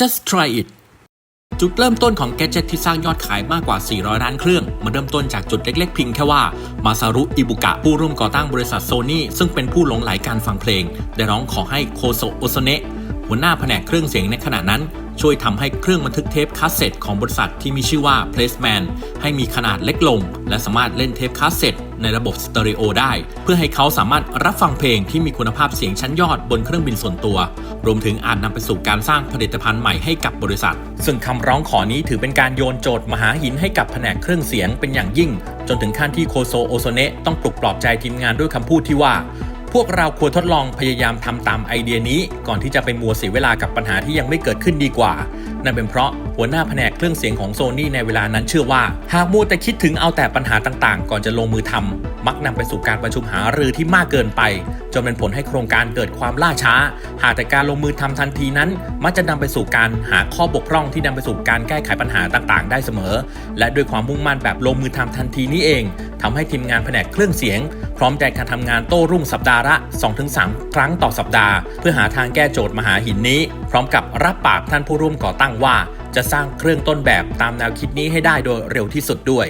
just try it จุดเริ่มต้นของแกจิตที่สร้างยอดขายมากกว่า 400 ล้านเครื่อง มาเริ่มต้นจากจุดเล็กๆ เพียงแค่ว่า มาซารุ อิบุกะ ผู้ร่วมก่อตั้งบริษัทโซนี่ซึ่งเป็นผู้หลงไหลการฟังเพลง ได้ร้องขอให้โคโซโอโซเนะ หัวหน้าแผนกเครื่องเสียงในขณะนั้น ช่วยทำให้เครื่องบันทึกเทปคาสเซ็ตของบริษัทที่มีชื่อว่า Placeman ให้มีขนาดเล็กลง และสามารถเล่นเทปคาสเซ็ตในระบบสเตอริโอได้ เพื่อให้เขาสามารถรับฟังเพลงที่มีคุณภาพเสียงชั้นยอดบนเครื่องบินส่วนตัว รวมถึงอาจนำไปสู่การสร้างผลิตภัณฑ์ใหม่ให้กับบริษัท ซึ่งคำร้องขอนี้ถือเป็นการโยนโจทย์มหาหินให้กับแผนกเครื่องเสียงเป็นอย่างยิ่ง จนถึงขั้นที่โคโซโอโซเนะต้องปลุกปลอบใจทีมงานด้วยคำพูดที่ว่า พวกเราควรทดลองพยายามทำตามไอเดียนี้ ก่อนที่จะไปมัวเสียเวลากับปัญหาที่ยังไม่เกิดขึ้นดีกว่า นั่นเป็นเพราะหัวหน้าแผนกเครื่องเสียงของโซนี่ในเวลานั้นเชื่อว่า หากมัวแต่คิดถึงเอาแต่ปัญหาต่างๆ ก่อนจะลงมือทำมักนำไปสู่การประชุมหารือที่มากเกินไป จนเป็นผลให้โครงการเกิดความล่าช้า หากแต่การลงมือทำทันทีนั้น มักจะนำไปสู่การหาข้อบกพร่องที่นำไปสู่การแก้ไขปัญหาต่างๆ ได้เสมอ และด้วยความมุ่งมั่นแบบลงมือทำทันทีนี้เอง ทำให้ทีมงานแผนกเครื่องเสียง พร้อมใจการทำงานโต้รุ่งสัปดาห์ละ 2-3 ครั้งต่อสัปดาห์ เพื่อหาทางแก้โจทย์มหาหินนี้ พร้อมกับรับปากท่านผู้ร่วมก่อตั้งว่า จะสร้างเครื่องต้นแบบตามแนวคิดนี้ให้ได้โดยเร็วที่สุดด้วย